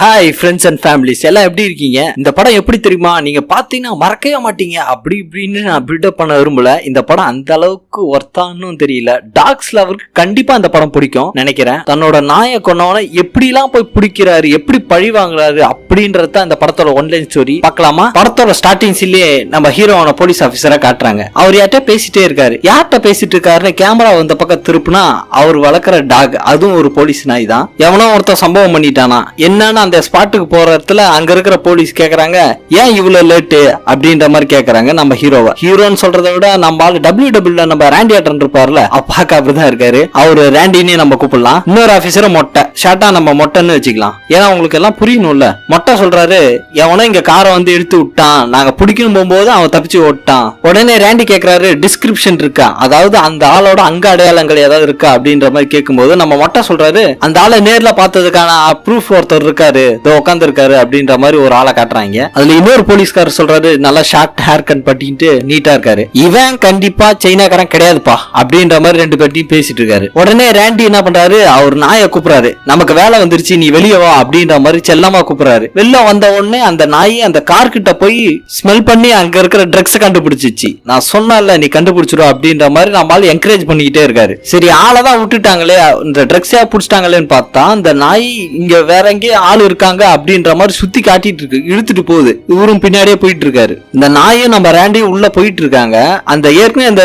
Hi friends and families எல்லாம் எப்படி இருக்கீங்க? இந்த படம் எப்படி தெரியுமா? நீங்க பாத்தீங்கன்னா மறக்கவே மாட்டீங்க. அப்படி இப்படின்னு நான் பில்டப் பண்ண விரும்பல. இந்த படம் அந்த அளவுக்கு ஒர்த்தான்னு தெரியல. டாக்ஸ் லவருக்கு கண்டிப்பா அந்த படம் பிடிக்கும் நினைக்கிறேன். தன்னோட நாயை கொண்டவன எப்படிலாம் போய் பிடிக்கிறாரு? எப்படி பழி வாங்குறாரு? அப்படின்றது இந்த படத்தோட ஒன்லைன் ஸ்டோரி பார்க்கலாமா? படத்தோட ஸ்டார்டிங் சீன்லயே நம்ம ஹீரோவான போலீஸ் ஆஃபீஸரா காட்டுறாங்க. அவர் யார்கிட்ட பேசிட்டே இருக்காரு. யார்கிட்ட பேசிட்டு இருக்காருன்னு கேமரா இந்த பக்கம் திருப்புனா அவர் வளர்க்குற டாக் அதுவும் ஒரு போலீஸ் நாய் தான். எவனோ ஒருத்தன் சம்பவம் பண்ணிட்டானா? என்னன்னா அந்த ஸ்பாட்டுக்கு போற இடத்துல அங்க இருக்கிற போலீஸ் கேக்குறாங்க ஏன் இவ்வளவு லேட்டு அப்படின்ற மாதிரி கேக்குறாங்க நம்ம ஹீரோவை ஹீரோன்னு சொல்றதை விட நம்ம ஆளு டபிள்யூ டபிள்யூ நம்ம ரேண்டி ஆட்டன் இருப்பார்ல அப்பாக்க அப்படிதான் இருக்காரு. அவரு ராண்டினே நம்ம கூப்பிடலாம். இன்னொரு ஆபீசரை மொட்டை. ஷார்ட்டா நம்ம மொட்டைன்னு வச்சுக்கலாம். ஏன்னா உங்களுக்கு எல்லாம் புரியணும்ல. மொட்டை சொல்றாரு எவனோ இங்க காரை வந்து எடுத்து விட்டான். நாங்க பிடிக்கணும் போகும்போது அவன் தப்பிச்சு ஓட்டான். உடனே ரேண்டி கேக்குறாரு டிஸ்கிரிப்ஷன் இருக்கா? அதாவது அந்த ஆளோட அங்க அடையாளங்கள் ஏதாவது இருக்கா? அப்படின்ற மாதிரி கேட்கும்போது நம்ம மொட்டை சொல்றாரு அந்த ஆளை நேர்ல பார்த்ததுக்கான ப்ரூஃப் ஒருத்தர் இருக்காரு. இதோ உட்காந்துருக்காரு அப்படின்ற மாதிரி ஒரு ஆளை காட்டுறாங்க. அதுல இன்னொரு போலீஸ்கார் சொல்றாரு நல்லா ஷார்ட் ஹேர் கட் பண்ணிட்டு நீட்டா இருக்காரு. இவன் கண்டிப்பா சைனாக்காரன் கிடையாதுப்பா அப்படின்ற மாதிரி ரெண்டு பேர்ட்டையும் பேசிட்டு இருக்காரு. உடனே ரேண்டி என்ன பண்றாரு அவர் நாயை கூப்பிடுறாரு. நமக்கு வேலை வந்துருச்சு நீ வெளியே வா அப்படின்ற மாதிரி செல்லமா கூப்பிடுறாரு. வெளில வந்த உடனே அந்த நாய் அந்த கார் கிட்ட போய் ஸ்மெல் பண்ணி அங்க இருக்கிற ட்ரக்ஸ் கண்டுபிடிச்சிச்சு. நான் சொன்னல நீ கண்டுபிடிச்சிடும் அப்படின்ற மாதிரி நம்மளால என்கரேஜ் பண்ணிக்கிட்டே இருக்காரு. சரி ஆளை தான் விட்டுட்டாங்களே இந்த ட்ரக்ஸா புடிச்சிட்டாங்களேன்னு பார்த்தா அந்த நாய் இங்க வேற எங்கேயும் ஆள் இருக்காங்க அப்படின்ற மாதிரி சுத்தி காட்டிட்டு இருக்கு. இழுத்துட்டு போகுது. இவரும் பின்னாடியே போயிட்டு இருக்காரு இந்த நாயும் நம்ம ரேண்டியும் உள்ள போயிட்டு இருக்காங்க அந்த ஏற்கனவே அந்த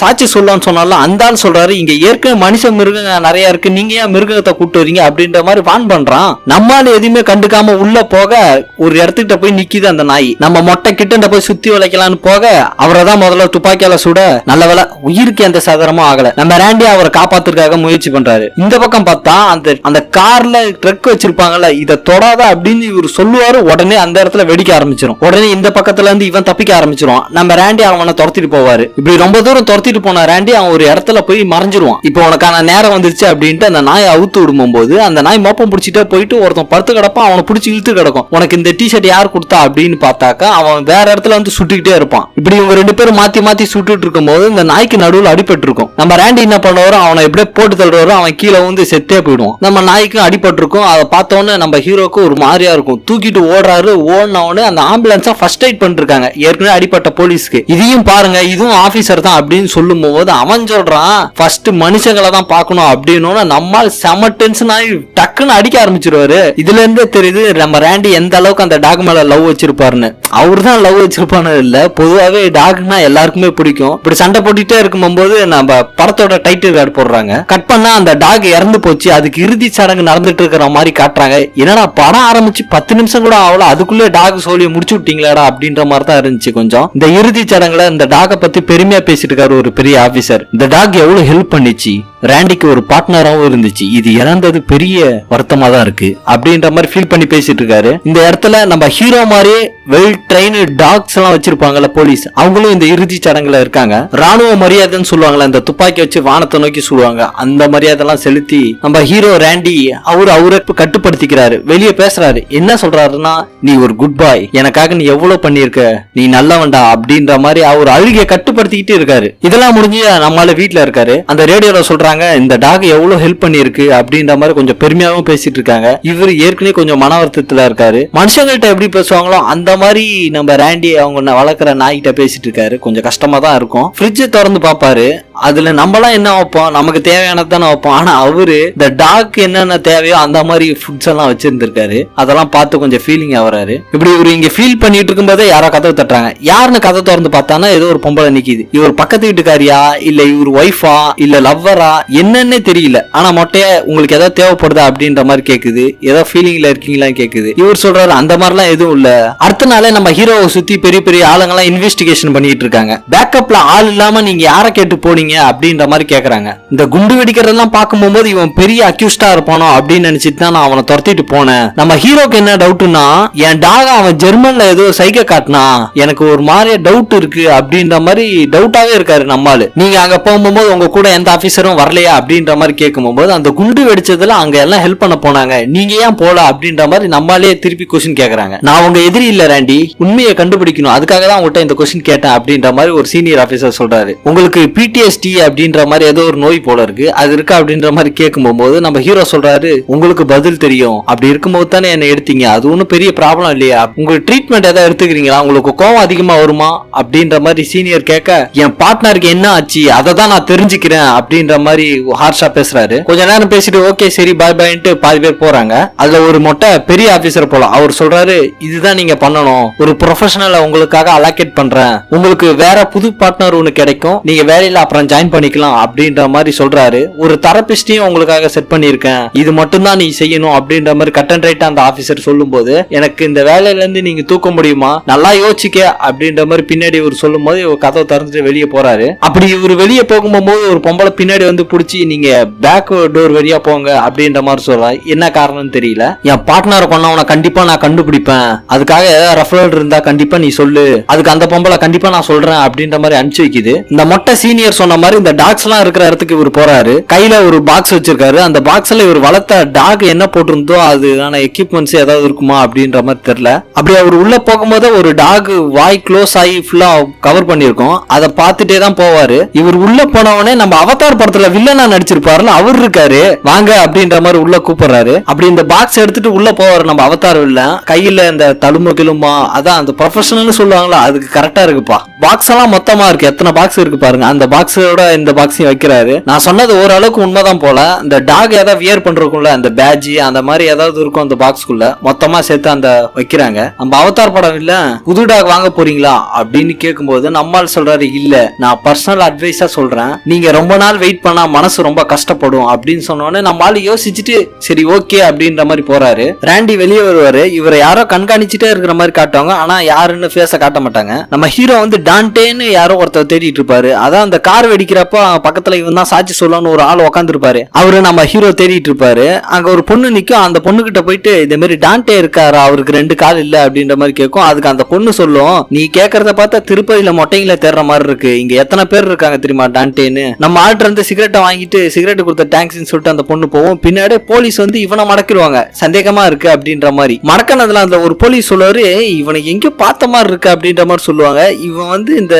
சாட்சி சொல்லலாம்னு சொன்னால அந்த ஆள் சொல்றாரு இங்க ஏற்கனவே மனுஷ மிருகங்க நிறைய இருக்கு. நீங்க ஏன் மிருகத்தை கூட்டு வரீங்க? அப்படின்ற மாதிரி வான் பண்றான். நம்மால எதுவுமே கண்டுக்காம உள்ள போக ஒரு இடத்துக்கிட்ட போய் நிக்குது அந்த நாய். நம்ம மொட்டை கிட்ட போய் சுத்தி வளைக்கலாம்னு போக அவரை தான் முதல்ல துப்பாக்கியால சுட நல்ல வேலை உயிருக்கு எந்த சதரமும் ஆகல. நம்ம ரேண்டி அவரை காப்பாத்துறதுக்காக முயற்சி பண்றாரு. இந்த பக்கம் பார்த்தா அந்த அந்த கார்ல ட்ரக் வச்சிருப்பாங்கல்ல இத தொடாத அப்படின்னு இவர் சொல்லுவாரு உடனே அந்த இடத்துல வெடிக்க ஆரம்பிச்சிடும் உடனே இந்த பக்கத்துல இருந்து இவன் தப்பிக்க ஆரம்பிச்சிருவான். நம்ம ரேண்டி அவனை துரத்திட்டு போவாரு. இப்படி ரொம்ப தூரம் துரத்திட்டு போன ரேண்டி அவன் ஒரு இடத்துல போய் மறைஞ்சிருவான். இப்போ உனக்கான நேரம் வந்துருச்சு அப்படின்ட்டு அந்த நாயை அவுத்து விடும்போது அந்த நாய் மோப்பம் பிடிச்சிட்டே போயிட்டு ஒருத்தன் படுத்து கிடப்பான் அவனை பிடிச்சி இழுத்து கிடக்கும். உனக்கு இந்த டிஷர்ட் யார் கொடுத்தா அப்படின்னு பார்த்தாக்கா அவன் வேற இடத்துல வந்து சுட்டுக்கிட்டே இருப்பான். இப்படி இவங்க ரெண்டு பேரும் மாத்தி மாத்தி சுட்டுட்டு இருக்கும் போது இந்த நாய்க்கு நடுவில் அடிபட்டு இருக்கும். நம்ம ரேண்டி என்ன பண்ணுவாரோ அவனை எப்படியே போட்டு தள்ளுவாரோ அவன் கீழே வந்து செத்தே போயிடுவான். நம்ம நாய்க்கும் அடிபட்டிருக்கும். அதை பார்த்தோன்னு நம்ம ஹீரோக்கு ஒரு மாதிரியா இருக்கும். தூக்கிட்டு ஓடுறாரு ஓடினவனே அந்த ஆம்புலன்ஸா ஃபர்ஸ்ட் எய்ட் பண்ணிருக்காங்க. ஏற்கனவே அடிப்பட்ட போலீஸ்க்கு. இதையும் பாருங்க இதுவும் ஆபீசர் தான் அப்படின்னு சொல்லும் போது அவன் சொல்றான் ஃபர்ஸ்ட் மனுஷங்களை தான் பார்க்கணும் அப்படின்னு நம்மால் செம டென்ஷன் ஆகி டக்குன்னு அடிக்க ஆரம்பிச்சிருவாரு. இதுல இருந்தே தெரியுது நம்ம ரேண்டி எந்த அளவுக்கு அந்த டாக் மேல லவ் வச்சிருப்பாருன்னு. அவர் தான் லவ் வச்சிருப்பானு இல்ல. பொதுவாகவே டாக்னா எல்லாருக்குமே பிடிக்கும். இப்படி சண்டை போட்டுட்டே இருக்கும்போது நம்ம படத்தோட டைட்டில் கார்டு போடுறாங்க. கட் பண்ணா அந்த டாக் இறந்து போச்சு. அதுக்கு இறுதி சடங்கு நடந்துட்டு இருக்கிற மாதிரி காட்டுறாங்க. என்னடா படம் ஆரம்பிச்சு பத்து நிமிஷம் கூட ஆகல அதுக்குள்ளே டாக் சோழியை முடிச்சு விட்டீங்களாடா அப்படின்ற மாதிரி தான் இருந்துச்சு கொஞ்சம். இந்த இறுதி சடங்குல இந்த டாகை பத்தி பெருமையா பேசிட்டு இருக்காரு ஒரு பெரிய ஆபீசர் இந்த டாக் எவ்வளவு ஹெல்ப் பண்ணிச்சு? ரேண்டிக்கு ஒரு பார்ட்னராகவும் இருந்துச்சு. இது இறந்தது பெரிய வருத்தமா தான் இருக்கு. அப்படின்ற மாதிரி ஃபீல் பண்ணி பேசிட்டு இருக்காரு. இந்த இடத்துல நம்ம ஹீரோ மாதிரியே வெல் ட்ரெயின் டாக்ஸ் எல்லாம் வச்சிருப்பாங்கல்ல போலீஸ் அவங்களும் இந்த இறுதி சடங்குல இருக்காங்க. ராணுவ மரியாதைன்னு சொல்லுவாங்கல்ல இந்த துப்பாக்கி வச்சு வானத்தை நோக்கி சொல்லுவாங்க அந்த மரியாதை எல்லாம் செலுத்தி நம்ம ஹீரோ ரேண்டி அவர் அவரை கட்டுப்படுத்திக்கிறாரு. வெளியே பேசுறாரு. என்ன சொல்றாருன்னா நீ ஒரு குட் பாய் எனக்காக நீ எவ்வளவு பண்ணியிருக்க? நீ நல்லவன்டா. அப்படின்ற மாதிரி அவர் அழுகிய கட்டுப்படுத்திக்கிட்டு இருக்காரு. இதெல்லாம் முடிஞ்சு நம்மளால வீட்டுல இருக்காரு. அந்த ரேடியோல சொல்றாங்க இந்த டாக் எவ்வளவு ஹெல்ப் பண்ணிருக்கு அப்படின்ற மாதிரி கொஞ்சம் பெருமையாவும் பேசிட்டு இருக்காங்க. இவர் ஏற்கனவே கொஞ்சம் மன வருத்தத்துல இருக்காரு. மனுஷங்கள்ட்ட எப்படி பேசுவாங்களோ அந்த மாதிரி நம்ம ரேண்டி அவங்க வளர்க்குற நாய்கிட்ட பேசிட்டு இருக்காரு. கொஞ்சம் கஷ்டமா தான் இருக்கும். ஃப்ரிட்ஜை திறந்து பார்ப்பாரு. அதுல நம்மலாம் என்ன வைப்போம்? நமக்கு தேவையானதானே வைப்போம். ஆனா அவரு இந்த டாக் என்னென்ன தேவையோ அந்த மாதிரி ஃபுட்ஸ் எல்லாம் வச்சிருந்திருக்காரு. அதெல்லாம் பார்த்து கொஞ்சம் ஃபீலிங் ஆகுறாரு இப்படி இவர் இங்க ஃபீல் பண்ணிட்டு இருக்கும்போதே யாரோ கதவை தட்டுறாங்க. யாருன்னு கதை திறந்து பார்த்தானா ஏதோ ஒரு பொம்பளை நிக்குது. இவர் பக்கத்து வீட்டுக்காரியா? இல்ல இவர் ஒய்ஃபா இல்ல லவ்வரா என்னன்னே தெரியல. ஆனா மொட்டைய உங்களுக்கு ஏதாவது தேவைப்படுதா? அப்படின்ற மாதிரி கேக்குது. ஏதோ ஃபீலிங்ல இருக்கீங்களா கேக்குது. இவர் சொல்றாரு அந்த மாதிரிலாம் எதுவும் இல்ல. அடுத்த நாளே நம்ம ஹீரோவை சுத்தி பெரிய பெரிய ஆளுங்கெல்லாம் இன்வெஸ்டிகேஷன் பண்ணிட்டு இருக்காங்க. பேக்கப்ல ஆள் இல்லாம நீங்க யாரை கேட்டு போனீங்க? அப்படின்ற மாதிரி கேக்குறாங்க. இந்த குண்டு வெடிக்கிறதெல்லாம் பார்க்கும்போது இவன் பெரிய அக்யூஸ்டா இருப்பானோ அப்படின்னு நினைச்சிட்டு தான் நான் அவனை துரத்திட்டு போனேன். நம்ம ஹீரோக்கு என்ன டவுட்னா என் டாக அவன் ஜெர்மன்ல ஏதோ சைக்க காட்டினா எனக்கு ஒரு மாதிரி டவுட் இருக்கு அப்படின்ற மாதிரி டவுட்டாவே இருக்காரு நம்மாலு நீங்க அங்க போகும்போது உங்க கூட எந்த ஆபீசரும் வரலையா அப்படின்ற மாதிரி கேட்கும்போது அந்த குண்டு வெடிச்சதுல அங்க எல்லாம் ஹெல்ப் பண்ண போனாங்க. நீங்க ஏன் போல அப்படின்ற மாதிரி நம்மாலே திருப்பி கொஸ்டின் கேக்குறாங்க. நான் உங்க எதிரி இல்ல ராண்டி. உண்மையை கண்டுபிடிக்கணும். அதுக்காக தான் உங்கள்கிட்ட இந்த கொஸ்டின் கேட்டேன் அப்படின்ற மாதிரி ஒரு சீனியர் ஆபீசர் சொல்றாரு. உங்களுக்கு பிடிஎஸ் பிடிஎஸ்டி அப்படின்ற மாதிரி ஏதோ ஒரு நோய் போல இருக்கு. அது இருக்கா அப்படின்ற மாதிரி கேட்கும் போது நம்ம ஹீரோ சொல்றாரு உங்களுக்கு பதில் தெரியும். அப்படி இருக்கும்போது தானே என்ன எடுத்தீங்க. அது ஒன்றும் பெரிய ப்ராப்ளம் இல்லையா? உங்களுக்கு ட்ரீட்மெண்ட் ஏதாவது எடுத்துக்கிறீங்களா? உங்களுக்கு கோவம் அதிகமா வருமா? அப்படின்ற மாதிரி சீனியர் கேட்க என் பார்ட்னருக்கு என்ன ஆச்சு? அதை தான் நான் தெரிஞ்சுக்கிறேன். அப்படின்ற மாதிரி ஹார்ஷா பேசுறாரு. கொஞ்ச நேரம் பேசிட்டு ஓகே சரி பாய் பாய்ன்ட்டு பாதி பேர் போறாங்க. அதுல ஒரு மொட்டை பெரிய ஆபீசர் போல. அவர் சொல்றாரு இதுதான் நீங்க பண்ணணும். ஒரு ப்ரொஃபஷனலை உங்களுக்காக அலாக்கேட் பண்றேன். உங்களுக்கு வேற புது பார்ட்னர் ஒன்று கிடைக்கும். நீங்க வேலையில அப்புறம் ஜாயின் பண்ணிக்கலாம் அப்படின்ற மாதிரி சொல்றாரு. ஒரு தெரபிஸ்டையும் உங்களுக்காக செட் பண்ணியிருக்கேன். இது மட்டும்தான் நீ செய்யணும் அப்படின்ற மாதிரி கட் அண்ட் ரைட் அந்த ஆபீசர் சொல்லும்போது எனக்கு இந்த வேலையில இருந்து நீங்க தூக்க முடியுமா? நல்லா யோசிக்க அப்படின்ற மாதிரி பின்னாடி இவர் சொல்லும் போது இவர் கதவை திறந்துட்டு வெளியே போறாரு. அப்படி இவர் வெளியே போகும்போது ஒரு பொம்பளை பின்னாடி வந்து பிடிச்சி நீங்க பேக் டோர் வழியா போங்க அப்படின்ற மாதிரி சொல்றா. என்ன காரணம்னு தெரியல. என் பார்ட்னர் கொண்டவனை கண்டிப்பா நான் கண்டுபிடிப்பேன். அதுக்காக ஏதாவது ரெஃபரல் இருந்தா கண்டிப்பா நீ சொல்லு. அதுக்கு அந்த பொம்பளை கண்டிப்பா நான் சொல்றேன் அப்படின்ற மாதிரி அனுப்பிச்சு வைக்குது. இந்த மொட்டை சீனியர் சொன்ன மாதிரி இந்த டாக்ஸ் எல்லாம் இருக்கிற இடத்துக்கு இவர் போறாரு. கையில ஒரு பாக்ஸ் வச்சிருக்காரு. அந்த பாக்ஸ்ல இவர் வளர்த்த டாக் என்ன போட்டிருந்தோ அதுதான எக்யூப்மெண்ட்ஸ் ஏதாவது இருக்குமா அப்படின்ற மாதிரி தெரியல. அப்படி அவர் உள்ள போகும்போது ஒரு டாக் வாய் க்ளோஸ் ஆகி ஃபுல்லா கவர் பண்ணிருக்கோம் அதை பார்த்துட்டே தான் போவாரு. இவர் உள்ள போனவனே நம்ம அவதார் படத்துல வில்லனா நடிச்சிருப்பாருல அவர் இருக்காரு. வாங்க அப்படின்ற மாதிரி உள்ள கூப்பிடுறாரு. அப்படி இந்த பாக்ஸ் எடுத்துட்டு உள்ள போவாரு நம்ம அவதார் இல்ல. கையில இந்த தழும்பு கிளுமா அதான் அந்த ப்ரொஃபஷனல்னு சொல்லுவாங்களா அதுக்கு கரெக்டா இருக்குப்பா. பாக்ஸ் எல்லாம் மொத்தமா இருக்கு. எத்தனை பாக்ஸ் இருக்கு பாருங்க. அந்த பாக்ஸோட இந்த பாக்ஸையும் வைக்கிறாரு. நான் சொன்னது ஓரளவுக்கு உண்மைதான் போல. இந்த டாக் ஏதாவது வியர் பண்றதுக்குள்ள அந்த பேஜ் அந்த மாதிரி ஏதாவது இருக்கும் அந்த பாக்ஸ்க்குள்ள மொத்தமா சேர்த்து அந்த வைக்கிறாங்க. நம்ம அவதார் படம் இல்ல புது டாக் வாங்க போறீங்களா அப்படின்னு கேட்கும்போது நம்மால் சொல்றாரு இல்ல நான் பர்சனல் அட்வைஸா சொல்றேன். நீங்க ரொம்ப நாள் வெயிட் பண்ணா மனசு ரொம்ப கஷ்டப்படும். அப்படின்னு சொன்னோடனே நம்ம யோசிச்சுட்டு சரி ஓகே அப்படின்ற மாதிரி போறாரு. ராண்டி வெளியே வருவாரு. இவரை யாரோ கண்காணிச்சுட்டே இருக்கிற மாதிரி காட்டுவாங்க. ஆனா யாருன்னு ஃபேஸ காட்ட மாட்டாங்க. நம்ம ஹீரோ வந்து டான்டேன்னு யாரோ ஒருத்தர் தேடிட்டு இருப்பாரு. அதான் அந்த கார் வெடிக்கிறப்போ பக்கத்துல இவன் தான் சாட்சி சொல்லணும்னு ஒரு ஆள் உட்காந்துருப்பாரு அவரு நம்ம ஹீரோ தேடிட்டு இருப்பாரு அங்க ஒரு பொண்ணு நிக்கும். அந்த பொண்ணு கிட்ட போயிட்டு இந்த மாதிரி டான்டே இருக்காரா? அவருக்கு ரெண்டு கால் இல்ல அப்படின்ற மாதிரி கேட்கும். அதுக்கு அந்த பொண்ணு சொல்லும் நீ கேக்குறத பார்த்தா திருப்பதியில மொட்டைங்கள தேடுற மாதிரி இருக்கு. இங்க எத்தனை பேர் இருக்காங்க தெரியுமா டான்டேன்னு நம்ம ஆள்கிட்ட இருந்து சிகரெட்டை வாங்கிட்டு சிகரெட் கொடுத்த தேங்க்ஸ்னு சொல்லிட்டு அந்த பொண்ணு போவோம் பின்னாடி போலீஸ் வந்து இவனை மடக்கிடுவாங்க. சந்தேகமா இருக்கு அப்படின்ற மாதிரி. மடக்கனதுல அந்த ஒரு போலீஸ் சொல்லுவாரு இவனை எங்கேயோ பார்த்த மாதிரி இருக்கு அப்படின்ற மாதிரி சொல்லுவாங்க. இவன் வந்து இந்த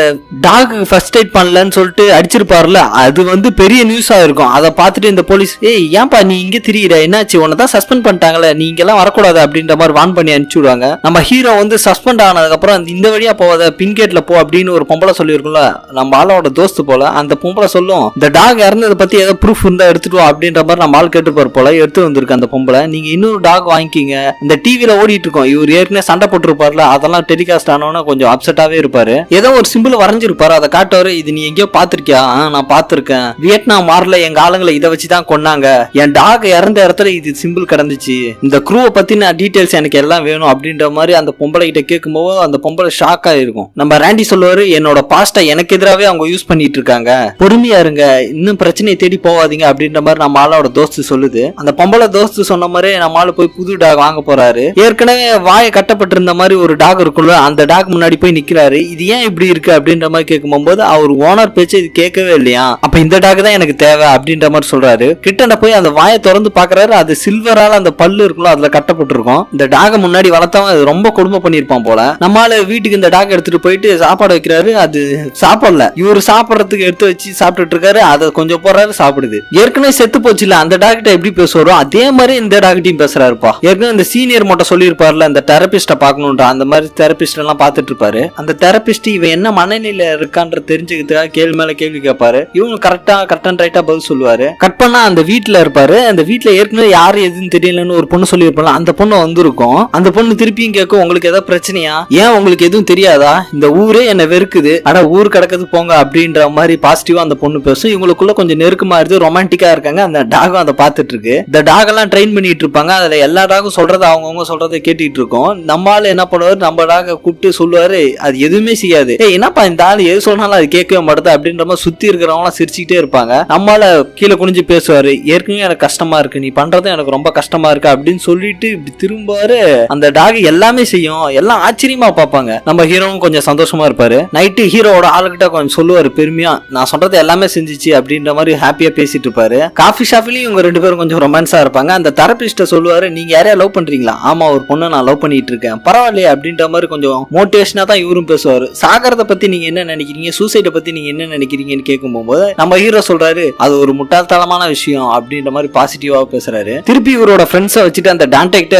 டாக் ஃபர்ஸ்ட் எய்ட் பண்ணலன்னு சொல்லிட்டு அடிச்சிருப்பார்ல அது வந்து பெரிய நியூஸாக இருக்கும். அதை பார்த்துட்டு இந்த போலீஸ் ஏய் ஏன்பா நீ இங்கே திரியிற? என்னாச்சு? உன்னை தான் சஸ்பெண்ட் பண்ணிட்டாங்களே. நீ இங்கெல்லாம் வரக்கூடாது அப்படின்ற மாதிரி வான் பண்ணி அனுப்பிச்சி விடுவாங்க. நம்ம ஹீரோ வந்து சஸ்பெண்ட் ஆனதுக்கப்புறம் இந்த- வழியாக போவாத பின்கேட்டில் போ அப்படின்னு ஒரு பொம்பளை சொல்லியிருக்கும்ல நம்ம ஆளோட தோஸ்து போல அந்த பொம்பளை சொல்லும் இந்த டாக் இறந்ததை பற்றி ஏதோ ப்ரூஃப் இருந்தால் எடுத்துட்டு வா அப்படின்ற மாதிரி நம்ம ஆள் கேட்டுப்பார் போல எடுத்து வந்திருக்கு அந்த பொம்பளை. நீங்கள் இன்னொரு டாக் வாங்கிக்கிங்க. இந்த டிவியில் ஓடிட்டு இருக்கோம். இவர் ஏற்கனவே சண்டை போட்டிருப்பார்ல அதெல்லாம் டெலிகாஸ்ட் ஆனோன்னா கொஞ்சம் அப்செட்டாவே இருப்பார். ஏதோ ஒரு சிம்பிள் வரைஞ்சிருப்பாரு. அதை காட்டுவார் இது நீ எங்கேயோ பாத்திருக்கியா "ஆ, நான் பார்த்திருக்கேன். வியட்நாம் வார்ல எங்க ஆளுங்களை இதை வச்சு தான் கொன்னாங்க. என் டாக் இறந்த இடத்துல இது சிம்பிள் கிடந்துச்சு. இந்த குரூவை பத்தின டீட்டெயில்ஸ் எனக்கு எல்லாம் வேணும் அப்படின்ற மாதிரி அந்த பொம்பளை கிட்ட கேட்கும்போது அந்த பொம்பளை ஷாக் ஆயிருக்கும் நம்ம ரேண்டி சொல்லுவாரு என்னோட பாஸ்டை எனக்கு எதிராகவே அவங்க யூஸ் பண்ணிட்டு இருக்காங்க. பொறுமையா இருங்க. இன்னும் பிரச்சனையை தேடி போகாதீங்க அப்படின்ற மாதிரி நம்ம ஆளோட தோஸ்து சொல்லுது. அந்த பொம்பளை தோஸ்து சொன்ன மாதிரி நம்ம ஆளு போய் புது டாக் வாங்க போறாரு. ஏற்கனவே வாயை கட்டப்பட்டிருந்த மாதிரி ஒரு டாக் இருக்குல்ல அந்த டாக் முன்னாடி போய் நிக்கிறாரு. இது ஏன் இப்படி இருக்கு அப்படின்ற மாதிரி கேட்கும்போது அவர் ஓனர் பேச்சு கேட்கவே இல்லையா? அப்ப இந்த டாக் தான் எனக்கு தேவை அப்படின்ற மாதிரி சொல்றாரு. கிட்டண்ட போய் அந்த வாயை திறந்து பாக்குறாரு. அது சில்வரால அந்த பல்லு இருக்குல்ல அதுல கட்டப்பட்டிருக்கும். இந்த டாக முன்னாடி வளர்த்தவன் அது ரொம்ப கொடுமை பண்ணிருப்பான் போல. நம்மால வீட்டுக்கு இந்த டாக் எடுத்துட்டு போயிட்டு சாப்பாடு வைக்கிறாரு. அது சாப்பிடல. இவர் சாப்பிடறதுக்கு எடுத்து வச்சு சாப்பிட்டுட்டு இருக்காரு. அதை கொஞ்சம் போறாரு சாப்பிடுது. ஏற்கனவே செத்து போச்சுல அந்த டாக்டர் எப்படி பேசுவாரோ அதே மாதிரி இந்த டாக்டரையும் பேசுறாருப்பா. ஏற்கனவே இந்த சீனியர் மட்டும் சொல்லியிருப்பார்ல அந்த தெரபிஸ்ட பாக்கணும்ன்ற அந்த மாதிரி தெரபிஸ்ட் எல்லாம் பாத்துட்டு இருப்பாரு. அந்த தெரபிஸ்ட் இவன் என்ன மனநிலையில இருக்கான்ற தெரிஞ்சுக்கிறதுக்காக கேள்வி மேல கேள்வி கேட்பாரு இவங்க கரெக்டா கரெக்ட் அண்ட் ரைட்டா பதில் சொல்லுவாரு. கட் பண்ணா அந்த வீட்டுல இருப்பாரு. அந்த வீட்டுல ஏற்கனவே யாரு எதுன்னு தெரியலன்னு ஒரு பொண்ணு சொல்லியிருப்பாங்க அந்த பொண்ணு வந்திருக்கும். அந்த பொண்ணு திருப்பியும் கேட்கும் உங்களுக்கு ஏதாவது பிரச்சனையா? ஏன் உங்களுக்கு எதுவும் தெரியாதா? இந்த ஊரே என்ன வெறுக்குது. ஆனா ஊர் கிடக்குது போங்க அப்படின்ற மாதிரி பாசிட்டிவா அந்த பொண்ணு பேசும். இவங்களுக்குள்ள கொஞ்சம் நெருக்கமா இருக்கு ரொமான்டிக்கா இருக்காங்க. அந்த டாகும் அதை பார்த்துட்டு இருக்கு. இந்த டாக் எல்லாம் ட்ரெயின் பண்ணிட்டு இருப்பாங்க. அதுல எல்லா டாகும் சொல்றத அவங்கவுங்க சொல்றதை கேட்டுட்டு இருக்கோம். நம்ம என்ன பண்ணுவாரு? நம்ம டாக கூப்பிட்டு சொல்லுவாரு. அது எதுவுமே செய்யாது. ஏ என்னப்பா இந்த ஆள் எது சொன்னாலும் அது கேட்கவே மாட்டேது அப்படின்ற மாதிரி சுத்தி இருக்கிறவங்களாம் சிரிச்சுக்கிட்டே இருப்பாங்க. நம்மால கீழே குனிஞ்சு பேசுவாரு. ஏற்கனவே எனக்கு கஷ்டமா இருக்கு. நீ பண்றது எனக்கு ரொம்ப கஷ்டமா இருக்கு அப்படின்னு சொல்லிட்டு இப்படி திரும்புவாரு. அந்த டாக் எல்லாமே செய்யும். எல்லாம் ஆச்சரியமா பார்ப்பாங்க. நம்ம ஹீரோவும் கொஞ்சம் சந்தோஷமா இருப்பாரு. நைட்டு ஹீரோவோட ஆளுகிட்ட கொஞ்சம் சொல்லுவாரு. பெருமையா நான் சொல்றது எல்லாமே செஞ்சுச்சு அப்படின்ற மாதிரி ஹாப்பியா பேசிட்டு இருப்பாரு. காஃபி ஷாப்லயும் இவங்க ரெண்டு பேரும் கொஞ்சம் ரொமான்ஸா இருப்பாங்க. அந்த தெரபிஸ்ட சொல்லுவாரு நீங்க யாரையா லவ் பண்றீங்களா? ஆமா ஒரு பொண்ணை நான் லவ் பண்ணிட்டு இருக்கேன். பரவாயில்லையே அப்படின்ற மாதிரி கொஞ்சம் மோட்டிவேஷனா தான் இவரும் பேசுவாரு. சாகரத்தை பத்தி நீங்க என்ன நினைக்கிறீங்க? சூசைடை பத்தி நீங்க என்ன நினைக்கிறீங்க? நினைக்கிறீங்கன்னு கேட்கும் போது நம்ம ஹீரோ சொல்றாரு அது ஒரு முட்டாள்தனமான விஷயம் அப்படின்ற மாதிரி பாசிட்டிவா பேசுறாரு. திருப்பி இவரோட ஃப்ரெண்ட்ஸை வச்சுட்டு அந்த டான்டெக்ட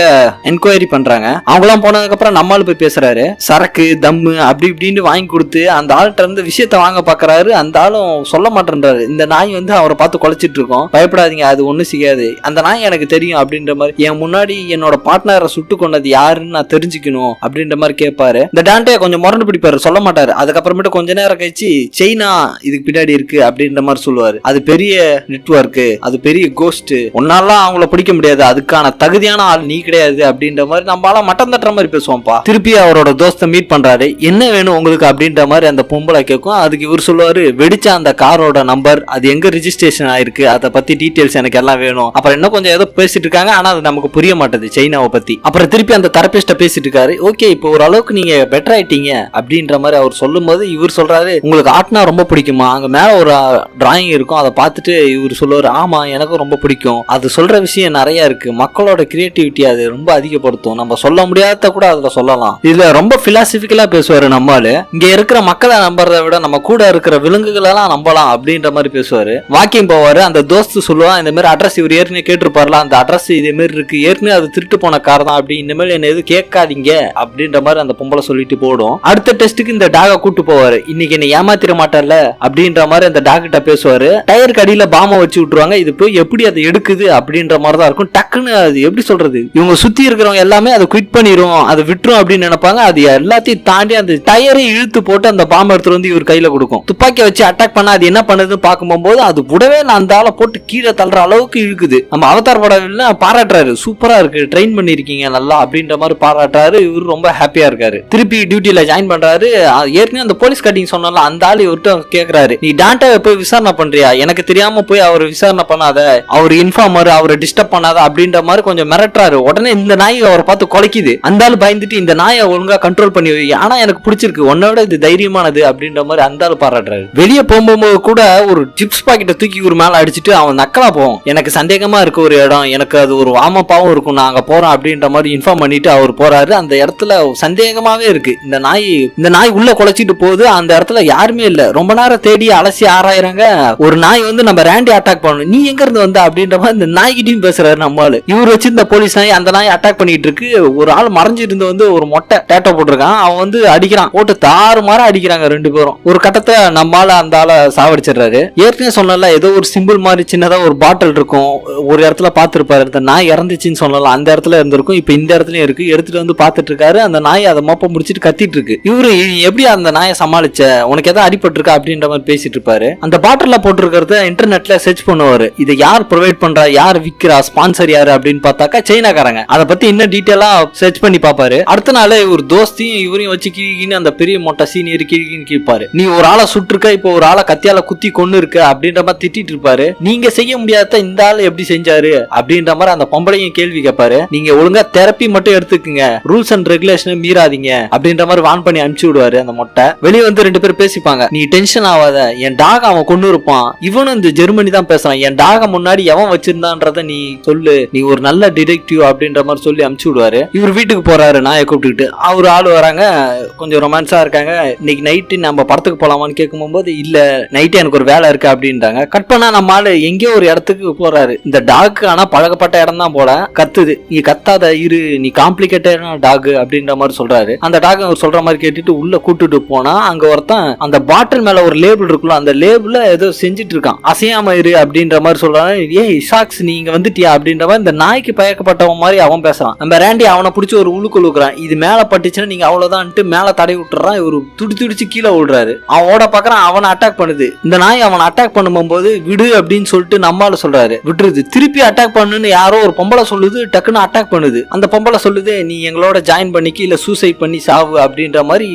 என்கொயரி பண்றாங்க. அவங்களாம் போனதுக்கு அப்புறம் நம்மால் போய் பேசுறாரு. சரக்கு தம்மு அப்படி இப்படின்னு வாங்கி கொடுத்து அந்த ஆள்கிட்ட இருந்து விஷயத்த வாங்க பாக்குறாரு. அந்த ஆளும் சொல்ல மாட்டேன்றாரு. இந்த நாய் வந்து அவரை பார்த்து குலைச்சிட்டு இருக்கோம் பயப்படாதீங்க. அது ஒண்ணும் செய்யாது. அந்த நாய் எனக்கு தெரியும் அப்படின்ற மாதிரி என் முன்னாடி என்னோட பார்ட்னரை சுட்டு கொண்டது யாருன்னு நான் தெரிஞ்சுக்கணும் அப்படின்ற மாதிரி கேட்பாரு இந்த டான்டே கொஞ்சம் முரண்டு பிடிப்பாரு. சொல்ல மாட்டாரு. அதுக்கப்புறமேட்டு கொஞ்ச நேரம் கழிச்சு சைனா இதுக்கு பின்னாடி இருக்கு அப்படின்ற மாதிரி சொல்லுவாரு. அது பெரிய நெட்ஒர்க் அது பெரிய கோஸ்ட் உன்னாலாம் அவங்கள பிடிக்க முடியாது. அதுக்கான தகுதியான ஆள் நீ கிடையாது அப்படின்ற மாதிரி நம்மளால மட்டம் தட்டுற மாதிரி பேசுவோம்ப்பா. திருப்பி அவரோட தோஸ்தை மீட் பண்றாரு. என்ன வேணும் உங்களுக்கு அப்படின்ற மாதிரி அந்த பொம்பளை கேட்கும் அதுக்கு இவர் சொல்லுவாரு வெடிச்ச அந்த காரோட நம்பர் அது எங்க ரிஜிஸ்ட்ரேஷன் ஆயிருக்கு? அதை பத்தி டீட்டெயில்ஸ் எனக்கு எல்லாம் வேணும். அப்புறம் இன்னும் கொஞ்சம் ஏதோ பேசிட்டு இருக்காங்க. ஆனா அது நமக்கு புரிய மாட்டேது சைனாவை பத்தி. அப்புறம் திருப்பி அந்த தெரபிஸ்ட பேசிட்டு இருக்காரு. ஓகே இப்போ ஓரளவுக்கு நீங்க பெட்டர் ஆயிட்டீங்க. அப்படின்ற மாதிரி அவர் சொல்லும் போது இவர் சொல்றாரு உங்களுக்கு ஆட்னா ரொம்ப பிடிக்கும்? அங்கே மேலே ஒரு டிராயிங் இருக்கும். அதை பார்த்துட்டு இவர் சொல்லுவார் ஆமாம் எனக்கும் ரொம்ப பிடிக்கும். அது சொல்கிற விஷயம் நிறையா இருக்குது மக்களோட கிரியேட்டிவிட்டி அது ரொம்ப அதிகப்படுத்தும். நம்ம சொல்ல முடியாத கூட அதில் சொல்லலாம். இதில் ரொம்ப பிலாசபிக்கலா பேசுவார் நம்மால் இங்கே இருக்கிற மக்களை நம்புறதை விட நம்ம கூட இருக்கிற விலங்குகளெல்லாம் நம்பலாம் அப்படின்ற மாதிரி பேசுவார். வாக்கிங் போவார். அந்த தோஸ்து சொல்லுவான் இந்த மாதிரி அட்ரஸ் இவர் ஏற்கனவே கேட்டிருப்பார்ல அந்த அட்ரஸ் இதே மாதிரி இருக்கு. ஏற்கனவே அது திருட்டு போன கார் தான் அப்படி. இனிமேல் என்ன எதுவும் கேட்காதீங்க. அப்படின்ற மாதிரி அந்த பொம்பளை சொல்லிட்டு போடும். அடுத்த டெஸ்ட்டுக்கு இந்த டாகை கூட்டு போவார். இன்னைக்கு என்ன ஏமாத்திர மாட்டார்ல அப்படின்ற மாதிரி அந்த டாக்டர் பேசுவார். டயர் கடியில் பாம வச்சு விட்டுருவாங்க. இது போய் எப்படி அதை எடுக்குது அப்படின்ற மாதிரி தான் இருக்கும். டக்குன்னு அது எப்படி சொல்றது? இவங்க சுற்றி இருக்கிறவங்க எல்லாமே அதை குவிட் பண்ணிடும் அதை விட்டுரும் அப்படின்னு நினைப்பாங்க. அது எல்லாத்தையும் தாண்டி அந்த டயரை இழுத்து போட்டு அந்த பாம்பை எடுத்துட்டு வந்து இவர் கையில் கொடுக்கும். துப்பாக்கி வச்சு அட்டாக் பண்ணா அது என்ன பண்ணுதுன்னு பார்க்கும்போது அது விடவே நான் அந்த ஆளை போட்டு கீழே தள்ளுற அளவுக்கு இழுக்குது. நம்ம அவதார் படம் பாராட்டுறாரு. சூப்பரா இருக்கு. ட்ரெயின் பண்ணிருக்கீங்க நல்லா அப்படின்ற மாதிரி பாராட்டுறாரு. இவர் ரொம்ப ஹாப்பியா இருக்காரு. திருப்பி டியூட்டியில் ஜாயின் பண்றாரு. ஏற்கனவே அந்த போலீஸ் கட்டிங் சொன்னால அந்த ஆள் இவர்கிட்ட கேக்குறாரு நீ டான்டாவை போய் விசாரணை பண்றியா? எனக்கு தெரியாம போய் அவர் விசாரணை பண்ணாத. அவர் இன்ஃபார்மர் அவரை டிஸ்டர்ப் பண்ணாத அப்படின்ற மாதிரி கொஞ்சம் மிரட்டுறாரு. உடனே இந்த நாய் அவரை பார்த்து குலைக்குது. அந்த ஆள் பயந்துட்டு இந்த நாயை ஒழுங்கா கண்ட்ரோல் பண்ணி ஆனா எனக்கு பிடிச்சிருக்கு. உன்னோட இது தைரியமானது அப்படின்ற மாதிரி அந்த ஆள் பாராட்டுறாரு. வெளியே போகும்போது கூட ஒரு சிப்ஸ் பாக்கெட்டை தூக்கி ஒரு மேல அடிச்சுட்டு அவன் நக்கலா போவோம் எனக்கு சந்தேகமா இருக்கு ஒரு இடம். எனக்கு அது ஒரு வாமப்பாவும் இருக்கும். நாங்க போறோம் அப்படின்ற மாதிரி இன்ஃபார்ம் பண்ணிட்டு அவர் போறாரு. அந்த இடத்துல சந்தேகமாவே இருக்கு. இந்த நாய் இந்த நாய் உள்ள குலைச்சிட்டு போகுது. அந்த இடத்துல யாருமே இல்ல. ரொம்ப நேரம் தேடி அலசி ஆராயிறாங்க. ஒரு நாய் வந்து நம்ம ரேண்டி அட்டாக் பண்ணணும். நீ எங்க இருந்து வந்த அப்படின்ற மாதிரி இந்த நாய்கிட்டையும் பேசுறாரு நம்ம ஆளு. இவர் வச்சிருந்த போலீஸ் நாய் அந்த நாய் அட்டாக் பண்ணிட்டு இருக்கு. ஒரு ஆள் மறைஞ்சிருந்து வந்து ஒரு மொட்டை டேட்டோ போட்டிருக்கான். அவன் வந்து அடிக்கிறான். போட்டு தாறு மாற அடிக்கிறாங்க ரெண்டு பேரும். ஒரு கட்டத்தை நம்மளால அந்த ஆளை சாவடிச்சிடுறாரு. ஏற்கனவே சொன்னல ஏதோ ஒரு சிம்பிள் மாதிரி சின்னதா ஒரு பாட்டில் இருக்கும். ஒரு இடத்துல பார்த்துருப்பாரு. இந்த நாய் இறந்துச்சுன்னு சொல்லலாம் அந்த இடத்துல இருந்திருக்கும். இப்போ இந்த இடத்துலயும் இருக்கு. எடுத்துட்டு வந்து பார்த்துட்டு இருக்காரு அந்த நாய் அதை மொப்ப முடிச்சிட்டு கத்திட்டு இருக்கு. இவரு எப்படி அந்த நாயை சமாளிச்ச? உனக்கு எதாவது அடிபட்டிருக்கா அப்படின்ற மாதிரி பேசிட்டு இருப்பாரு. அந்த பாட்டில்ல போட்டிருக்கிறத இன்டர்நெட்ல சர்ச் பண்ணுவாரு. இதை யார் ப்ரொவைட் பண்றா யார் விக்கிறா ஸ்பான்சர் யாரு அப்படின்னு பார்த்தாக்கா சைனாக்காரங்க. அதை பத்தி இன்னும் டீட்டெயிலா சர்ச் பண்ணி பார்ப்பாரு. அடுத்த நாள் இவர் தோஸ்தையும் இவரையும் வச்சு கீழின்னு அந்த பெரிய மொட்டை சீனியர் கீழின்னு கீழ்ப்பாரு நீ ஒரு ஆளை சுட்டிருக்க இப்போ ஒரு ஆளை கத்தியால குத்தி கொண்டு இருக்க அப்படின்ற மாதிரி திட்டிட்டு இருப்பாரு. நீங்க செய்ய முடியாத இந்த ஆள் எப்படி செஞ்சாரு அப்படின்ற மாதிரி அந்த பொம்பளையும் கேள்வி கேட்பாரு. நீங்க ஒழுங்கா தெரப்பி மட்டும் எடுத்துக்குங்க. ரூல்ஸ் அண்ட் ரெகுலேஷன் மீறாதீங்க அப்படின்ற மாதிரி வான் பண்ணி அனுப்பிச்சு விடுவாரு அந்த மொட்டை. வெளியே வந்து ரெண்டு பேரும் பேசிப்பாங்க. நீ டென்ஷன் ஆகாத என் டாக் அவன் கொண்டு இருப்பான். இவனும் இந்த ஜெர்மனி தான் பேசுறான். என் டாக முன்னாடி எவன் வச்சிருந்தான்றத நீ சொல்லு. நீ ஒரு நல்ல டிடெக்டிவ் அப்படின்ற மாதிரி சொல்லி அமுச்சு விடுவாரு. இவர் வீட்டுக்கு போறாரு நாயை கூப்பிட்டுக்கிட்டு. அவர் ஆள் வராங்க கொஞ்சம் ரொமான்ஸா இருக்காங்க. இன்னைக்கு நைட்டு நம்ம படத்துக்கு போலாமான்னு கேட்கும்போது இல்ல நைட்டு எனக்கு ஒரு வேலை இருக்கு அப்படின்றாங்க. கட் பண்ணா நம்ம ஆளு எங்கேயோ ஒரு இடத்துக்கு போறாரு. இந்த டாக்கு ஆனா பழகப்பட்ட இடம் தான் போல. கத்துது. நீ கத்தாத இரு நீ காம்ப்ளிகேட்டடான டாக் அப்படின்ற மாதிரி சொல்றாரு. அந்த டாக் அவர் சொல்ற மாதிரி கேட்டுட்டு உள்ள கூட்டுட்டு போனா அங்க ஒருத்தன் அந்த பாட்டில் மேல ஒரு லேபிள் இருக்குல்ல அந்த லேபிள்ல ஏதோ செஞ்சுட்டு இருக்கான் அசையாம இரு அப்படின்ற மாதிரி சொல்றான் ஏய் இசாக்ஸ் நீங்க வந்துட்டியா அப்படின்ற மாதிரி இந்த நாய்க்கு பயக்கப்பட்டவன் மாதிரி அவன் பேசுறான். நம்ம ரேண்டி அவனை பிடிச்சி ஒரு உழுக்கு உழுக்குறான். இது மேல பட்டுச்சுன்னா நீங்க அவ்வளவுதான்ட்டு மேல தடை விட்டுறான். இவர் துடி துடிச்சு கீழே விடுறாரு அவன் ஓட பாக்குறான் அவனை அட்டாக் பண்ணுது. இந்த நாய் அவனை அட்டாக் பண்ணும்போது விடு அப்படின்னு சொல்லிட்டு நம்மால சொல்றாரு. விட்டுருது. திருப்பி அட்டாக் பண்ணுன்னு யாரோ ஒரு பொம்பளை சொல்லுது டக்குன்னு அட்டாக் பண்ணுது. அந்த பொம்பளை சொல்லுது நீ எங்களோட ஜாயின் பண்ணிக்கு இல்ல சூசைட் பண்ணி சாவு அப்படின்ற மாதிரி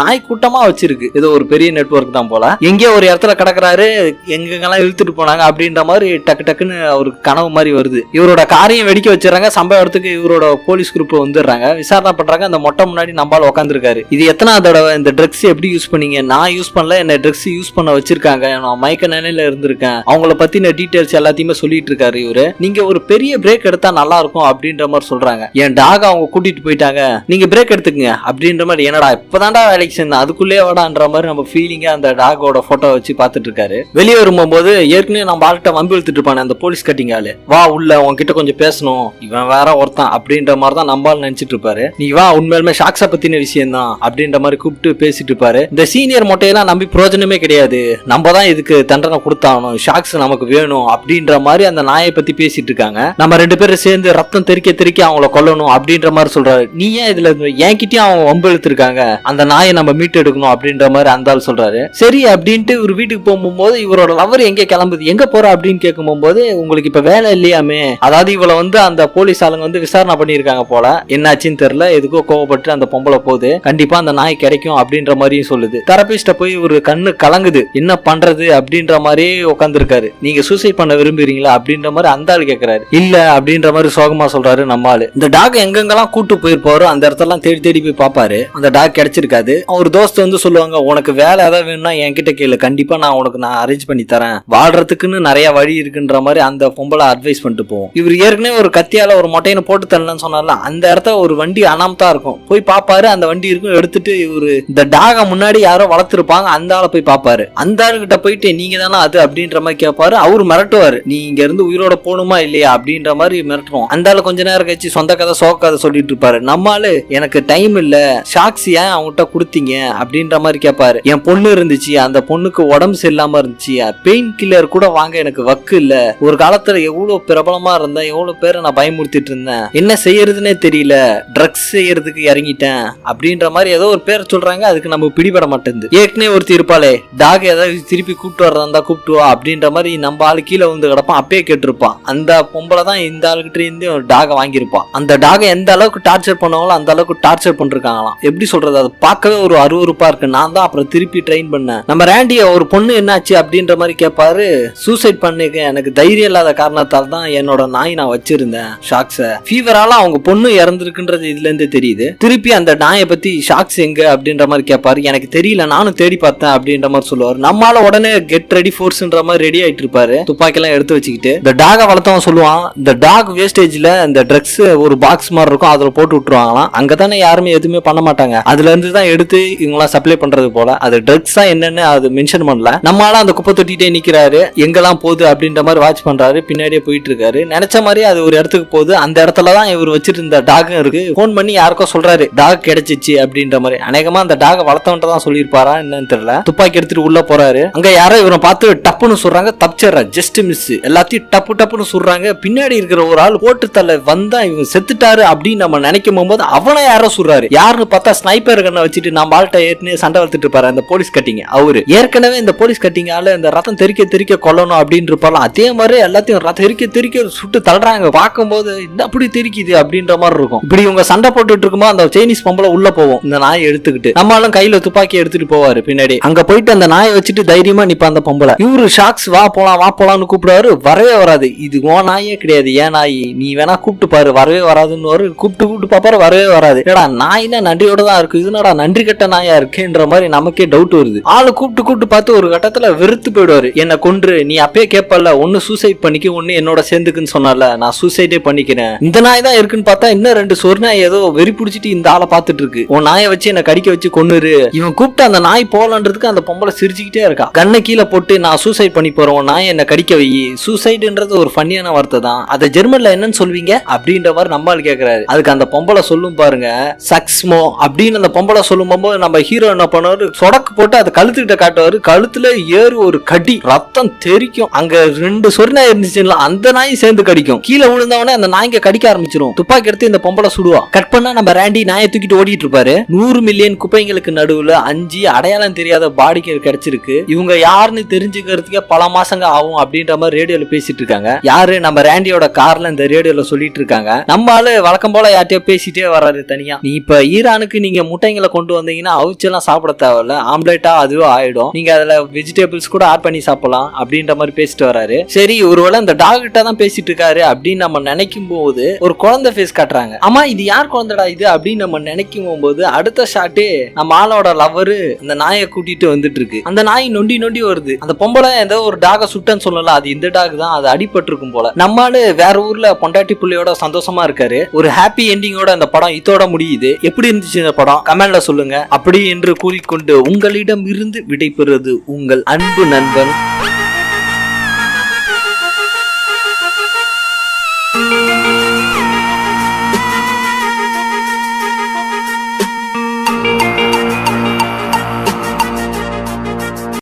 நாய் கூட்டமா வச்சிருக்கு. ஏதோ ஒரு பெரிய நெட்வொர்க் தான் போல. எங்கேயோ ஒரு இடத்துல கிடக்குறாரு எங்கெங்கெல்லாம் இழுத்துட்டு போனாங்க அப்படின்ற மாதிரி டக்கு டக்குன்னு அவருக்கு கனவு மாதிரி வருது. இவரோட காரையும் வெடிக்க வச்சிடறாங்க சம்பவ இடத்துக்கு இவரோட போலீஸ் குரூப் வந்துடுறாங்க. விசாரணை பண்றாங்க அந்த மொட்டை முன்னாடி நம்பால் உட்காந்துருக்காரு இது எத்தனை தடவை இந்த ட்ரக்ஸ் எப்படி யூஸ் பண்ணீங்க? நான் யூஸ் பண்ணல என்ன ட்ரக்ஸ் யூஸ் பண்ண வச்சிருக்காங்க. நான் மயக்க நிலையில இருந்திருக்கேன். அவங்கள பத்தின டீட்டெயில்ஸ் எல்லாத்தையுமே சொல்லிட்டு இருக்காரு இவரு. நீங்க ஒரு பெரிய பிரேக் எடுத்தா நல்லா இருக்கும் அப்படின்ற மாதிரி சொல்றாங்க. என் டாக் அவங்க கூட்டிட்டு போயிட்டாங்க. நீங்க பிரேக் எடுத்துக்கங்க அப்படின்ற மாதிரி என்னடா இப்பதான்டா என்னடா வேலைக்கு சேர்ந்தேன் அதுக்குள்ளேயே வாடான்ற மாதிரி நம்ம ஃபீலிங்காக அந்த டாகோட ஃபோட்டோ வச்சு பார்த்துட்டு இருக்காரு வெளியே வரும்போது ஏற்கனவே நம்ம ஆள்கிட்ட வம்பு இழுத்துட்டு இருப்பானே அந்த போலீஸ் கட்டிங் ஆளு. வா உள்ள உன்கிட்ட கொஞ்சம் பேசணும். இவன் வேற ஒருத்தன் அப்படின்ற மாதிரி தான் நம்பால் நினைச்சிட்டு இருப்பாரு நீ வா உண்மையிலுமே ஷாக்ஸா பத்தின விஷயம் தான் அப்படின்ற மாதிரி கூப்பிட்டு பேசிட்டு இருப்பாரு இந்த சீனியர் மொட்டையெல்லாம் நம்பி பிரயோஜனமே கிடையாது. நம்ம தான் இதுக்கு தண்டனை கொடுத்தாகணும். ஷாக்ஸ் நமக்கு வேணும் அப்படின்ற மாதிரி அந்த நாயை பத்தி பேசிட்டு இருக்காங்க நம்ம ரெண்டு பேரும் சேர்ந்து ரத்தம் தெறிக்க தெறிக்க அவங்கள கொல்லணும் அப்படின்ற மாதிரி சொல்றாரு. நீ ஏன் இதுல என்கிட்டயும் அவங்க வம்பு இழுத்துருக்காங்க? அந்த நாயை நம்ம மீட்டு எடுக்கணும் அப்படின்ற மாதிரி அந்த ஆள் சொல்றாரு. சரி அப்படின்ட்டு இவர் வீட்டுக்கு போகும்போது இவரோட லவர் எங்க கிளம்புது? எங்க போற அப்படின்னு கேட்கும் போது உங்களுக்கு இப்ப வேலை இல்லையாமே? அதாவது இவளை வந்து அந்த போலீஸ் ஆளுங்க வந்து விசாரணை பண்ணியிருக்காங்க போல. என்னாச்சுன்னு தெரியல. எதுக்கோ கோவப்பட்டு அந்த பொம்பளை போகுது. கண்டிப்பா அந்த நாய் கிடைக்கும் அப்படின்ற மாதிரியும் சொல்லுது. தெரபிஸ்ட போய் ஒரு கண்ணு கலங்குது. என்ன பண்றது அப்படின்ற மாதிரியே உட்காந்துருக்காரு நீங்க சூசைட் பண்ண விரும்புறீங்களா? அப்படின்ற மாதிரி அந்த ஆள் கேக்குறாரு. இல்ல அப்படின்ற மாதிரி சோகமா சொல்றாரு நம்ம ஆளு. இந்த டாக் எங்கெங்கெல்லாம் கூட்டு போயிருப்பாரோ அந்த இடத்தெல்லாம் தேடி தேடி போய் பார்ப்பாரு. அந்த டாக் கிடையாது. அவர் தோஸ்த் வந்து சொல்லுவாங்க உனக்கு வேலை ஏதாவது வேணும்னா என்கிட்ட கேளு. கண்டிப்பா நான் உனக்கு நான் அரேஞ்ச் பண்ணி தரேன். வாழ்றதுக்குன்னு நிறைய வழி இருக்குன்ற மாதிரி அந்த பொம்பளை அட்வைஸ் பண்ணிட்டு போவோம் இவர் ஏற்கனவே ஒரு கத்தியால ஒரு மொட்டையை போட்டு தரலன்னு சொன்னால அந்த இடத்த ஒரு வண்டி அனாமத்தா இருக்கும். போய் பாப்பாரு அந்த வண்டி இருக்கும். எடுத்துட்டு இவரு இந்த டாக முன்னாடி யாரோ வளர்த்துருப்பாங்க அந்த ஆளை போய் பாப்பாரு. அந்த ஆளுகிட்ட போயிட்டு நீங்க தானே அது? அப்படின்ற மாதிரி கேட்பாரு அவரு மிரட்டுவாரு. நீ இங்க இருந்து உயிரோட போகணுமா இல்லையா? அப்படின்ற மாதிரி மிரட்டுவோம். அந்த ஆளு கொஞ்ச நேரம் கழிச்சு சொந்த கதை சோக கதை சொல்லிட்டு இருப்பாரு. நம்ம ஆளு எனக்கு டைம் இல்ல. ஷாக்ஸ் ஏன் அவங்ககிட்ட கொடுத்தீங்க அப்படின்ற மாதிரி கேட்பாரு என் பொண்ணு இருந்துச்சு அந்த பொண்ணுக்கு உடம்பு சரியில்லாம இருந்துச்சு. பெயின் கில்லர் கூட வாங்க எனக்கு வக்கு இல்ல. ஒரு காலத்துல எவ்வளவு பிரபலமா இருந்தேன் எவ்வளவு பேரை நான் பயமுறுத்திட்டு இருந்தேன். என்ன செய்யறதுனே தெரியல. ட்ரக்ஸ் செய்யறதுக்கு இறங்கிட்டேன் அப்படின்ற மாதிரி ஏதோ ஒரு பேர் சொல்றாங்க அதுக்கு நம்ம பிடிபட மாட்டேங்குது. ஏற்கனவே ஒருத்தி இருப்பாளே டாக் ஏதாவது திருப்பி கூப்பிட்டு வர்றதா இருந்தா கூப்பிட்டு வா அப்படின்ற மாதிரி நம்ம ஆளு கீழே வந்து கிடப்பான் அப்பயே கேட்டிருப்பான் அந்த பொம்பளை தான் இந்த ஆளுகிட்ட இருந்து ஒரு டாகை வாங்கியிருப்பான் அந்த டாகை எந்த அளவுக்கு டார்ச்சர் பண்ணுவாங்களோ அந்த அளவுக்கு டார்ச்சர் பண்ணிருக்காங்களாம். எப்படி சொல்றது அது பார்க்கவே ஒரு அருவறுப்பா இருக்கு. நான் தான் அப்புறம் திருப்பி ட்ரெயின் பண்ணேன். நம்ம ரேண்டிய ஒரு பொண்ணு என்னாச்சு அப்படின்ற மாதிரி கேட்பாரு சூசைட் பண்ணிக்க எனக்கு தைரியம் இல்லாத காரணத்தால் தான் என்னோட நாய் நான் வச்சிருந்தேன் ஷாக்ஸ ஃபீவரால அவங்க பொண்ணு இறந்துருக்குன்றது இதுல இருந்து தெரியுது. திருப்பி அந்த நாயை பத்தி ஷாக்ஸ் எங்க? அப்படின்ற மாதிரி கேட்பாரு எனக்கு தெரியல நானும் தேடி பார்த்தேன் அப்படின்ற மாதிரி சொல்லுவாரு. நம்மளால உடனே கெட் ரெடி ஃபோர்ஸ்ன்ற மாதிரி ரெடி ஆயிட்டு இருப்பாரு. துப்பாக்கி எல்லாம் எடுத்து வச்சுக்கிட்டு. இந்த டாகை வளர்த்தவன் சொல்லுவான் இந்த டாக் வேஸ்டேஜ்ல இந்த ட்ரக்ஸ் ஒரு பாக்ஸ் மாதிரி இருக்கும் அதுல போட்டு விட்டுருவாங்களாம். அங்கதானே யாருமே எதுவுமே பண்ண மாட்டாங்க. அதுல இருந்து தான் எடுத்து இவங்களாம் சப்ளை பண்றது போல அது ட்ரக்ஸா என்னன்னு அது மென்ஷன் பண்ணல. நம்மளால அந்த குப்பை தொட்டிட்டே நிக்கிறாரு எங்கெல்லாம் போகுது அப்படின்ற மாதிரி வாட்ச் பண்றாரு பின்னாடியே போயிட்டு இருக்காரு. நினைச்ச மாதிரி அது ஒரு இடத்துக்கு போகுது. அந்த இடத்துல தான் இவர் வச்சிருந்த டாகும் இருக்கு. ஃபோன் பண்ணி யாருக்கோ சொல்றாரு டாக் கிடைச்சிச்சு அப்படின்ற மாதிரி. அநேகமா அந்த டாக வளர்த்தவன்ட்டு தான் சொல்லியிருப்பாரா என்னன்னு தெரியல. துப்பாக்கி எடுத்துட்டு உள்ள போறாரு. அங்க யாரோ இவரை பார்த்து டப்புன்னு சொல்றாங்க தப்பிச்சிடுறா ஜஸ்ட் மிஸ் எல்லாத்தையும் டப்பு டப்புன்னு சொல்றாங்க பின்னாடி இருக்கிற ஒரு ஆள் போட்டு தலை வந்தா இவங்க செத்துட்டாரு அப்படின்னு நம்ம நினைக்கும் போது அவனை யாரோ சொல்றாரு யாருன்னு பார்த்தா ஸ்னைப்பர் கண்ணை வச்சுட்டு நம்ம ஆள்கிட்ட ஏற்கனவே சண்டை வளர்த்துட்டு இருப்பாரு அந்த போலீஸ் கட்டிங்க அவரு. ஏற்கனவே இந்த போலீஸ் கட்டிங்கால இந்த ரத்தம் தெறிக்க தெறிக்க கொல்லணும் அப்படின்னு இருப்பாலாம் அதே மாதிரி எல்லாத்தையும் ரத்தம் தெறிக்க தெறிக்க சுட்டு தள்ளுறாங்க. பார்க்கும்போது என்ன அப்படி தெரிக்குது அப்படின்ற மாதிரி இருக்கும். இப்படி இவங்க சண்டை போட்டுட்டு இருக்குமோ அந்த சைனீஸ் பொம்பளை உள்ள போவோம் இந்த நாயை எடுத்துக்கிட்டு. நம்மளும் கையில துப்பாக்கி எடுத்துட்டு போவாரு பின்னாடி. அங்க போயிட்டு அந்த நாயை வச்சுட்டு தைரியமா நிப்பா அந்த பொம்பளை. இவரு ஷாக்ஸ் வா போலாம் வா போலாம்னு கூப்பிடுவாரு. வரவே வராது. இது ஓ நாயே கிடையாது ஏன் நாய். நீ வேணா கூப்பிட்டு பாரு. வரவே வராதுன்னு கூப்பிட்டு கூப்பிட்டு பாப்பாரு வரவே வராது. ஏடா நாயினா நன்றியோட தான் இருக்கு? இதுனடா நன்றி கட்ட நாயா இருக்குன்ற மாதிரி நமக்கே டவுட் வருது. ஆளை கூப்பிட்டு கூப்பிட்டு பார்த்து ஒரு கட்டத்துல வெறுத்து போயிடுவாரு. என்ன கொன்று நீ அப்பயே கேட்பல ஒன்னு சூசைட் பண்ணிக்க ஒன்னு என்னோட சேர்ந்துக்குன்னு சொன்னால நான் சூசைடே பண்ணிக்கிறேன். இந்த நாய் தான் இருக்குன்னு பார்த்தா இன்னும் ரெண்டு சொர் நாய் ஏதோ வெறி பிடிச்சிட்டு இந்த ஆளை பார்த்துட்டு இருக்கு உன் நாயை வச்சு என்ன கடிக்க வச்சு கொன்னுரு. இவன் கூப்பிட்டு அந்த நாய் போலன்றதுக்கு அந்த பொம்பளை சிரிச்சுக்கிட்டே இருக்கா. கண்ணை கீழே போட்டு நான் சூசைட் பண்ணி போறேன் உன் நாய் என்ன கடிக்க வை. சூசைடுன்றது ஒரு ஃபன்னியான வார்த்தை தான். அதை ஜெர்மன்ல என்னன்னு சொல்வீங்க? அப்படின்ற மாதிரி நம்மால் கேட்கிறாரு அதுக்கு அந்த பொம்பளை சொல்லும் பாருங்க சக்ஸ்மோ அப்படின்னு அந்த பொம்பளை சொல்லும் போது நம்ம ஹீரோ என்ன பண்ணுவாரு? சொடக்கு போட்டு அதை கழுத்துக்கிட்ட காட்டுவாரு. கழுத்துல ஏறு ஒரு கடி. ரத்தம் தெரிக்கும். அங்க ரெண்டு சொரிநாய் இருந்துச்சுல அந்த நாய் சேர்ந்து கடிக்கும். கீழே விழுந்தவனே அந்த நாய்ங்க கடிக்க ஆரம்பிச்சிரும். துப்பாக்கி எடுத்து இந்த பொம்பளை சுடுவா. கட் பண்ணா நம்ம ரேண்டி நாயை தூக்கிட்டு ஓடிட்டு இருப்பாரு. நூறு மில்லியன் குப்பைங்களுக்கு நடுவுல அஞ்சு அடையாளம் தெரியாத பாடிக்கு கிடைச்சிருக்கு. இவங்க யாருன்னு தெரிஞ்சுக்கிறதுக்கே பல மாசங்க ஆகும் அப்படின்ற மாதிரி ரேடியோல பேசிட்டு இருக்காங்க. யாரு? நம்ம ரேண்டியோட கார்ல இந்த ரேடியோல சொல்லிட்டு இருக்காங்க. நம்ம ஆளு வழக்கம் போல யார்ட்டையோ பேசிட்டே வர்றாரு தனியா. நீ இப்ப ஈரானுக்கு நீங்க முட்டைங்களை கொண்டு வந்தீங்கன்னா அவிச்செல்லாம் சாப்பிட தேவையில்ல. ஆம்லேட்டா அதுவே ஆயிடும். நீங்க அதுல வெஜிடபிள்ஸ் கூட ஆட் பண்ணி சாப்பிடலாம் அப்படின்ற மாதிரி பேசிட்டு வராரு. சரி ஒருவேளை இந்த டாக் கிட்ட தான் பேசிட்டு இருக்காரு அப்படின்னு நம்ம நினைக்கும் போது ஒரு குழந்தை ஃபேஸ் காட்டுறாங்க. ஆமா இது யார் குழந்தைடா இது அப்படின்னு நம்ம நினைக்கும் போது அடுத்த ஷாட்டே நம்ம ஆளோட லவரு இந்த நாயை கூட்டிட்டு வந்துட்டு இருக்கு. அந்த நாய் நொண்டி நொண்டி வருது. அந்த பொம்பளை ஏதோ ஒரு டாக சுட்டன்னு சொல்லல. அது இந்த டாக் தான். அது அடிபட்டிருக்கும் போல. நம்மால வேற ஊர்ல பொண்டாட்டி புள்ளையோட சந்தோஷமா இருக்காரு. ஒரு ஹாப்பி எண்டிங்கோட அந்த படம் இதோட முடியுது. எப்படி இருந்துச்சு இந்த படம்? கமெண்ட்ல சொல்லுங்க. அப்படி என்று கூறிக்கொண்டு உங்களிடம் இருந்து விடைபெறுவது உங்கள் அன்பு நண்பன்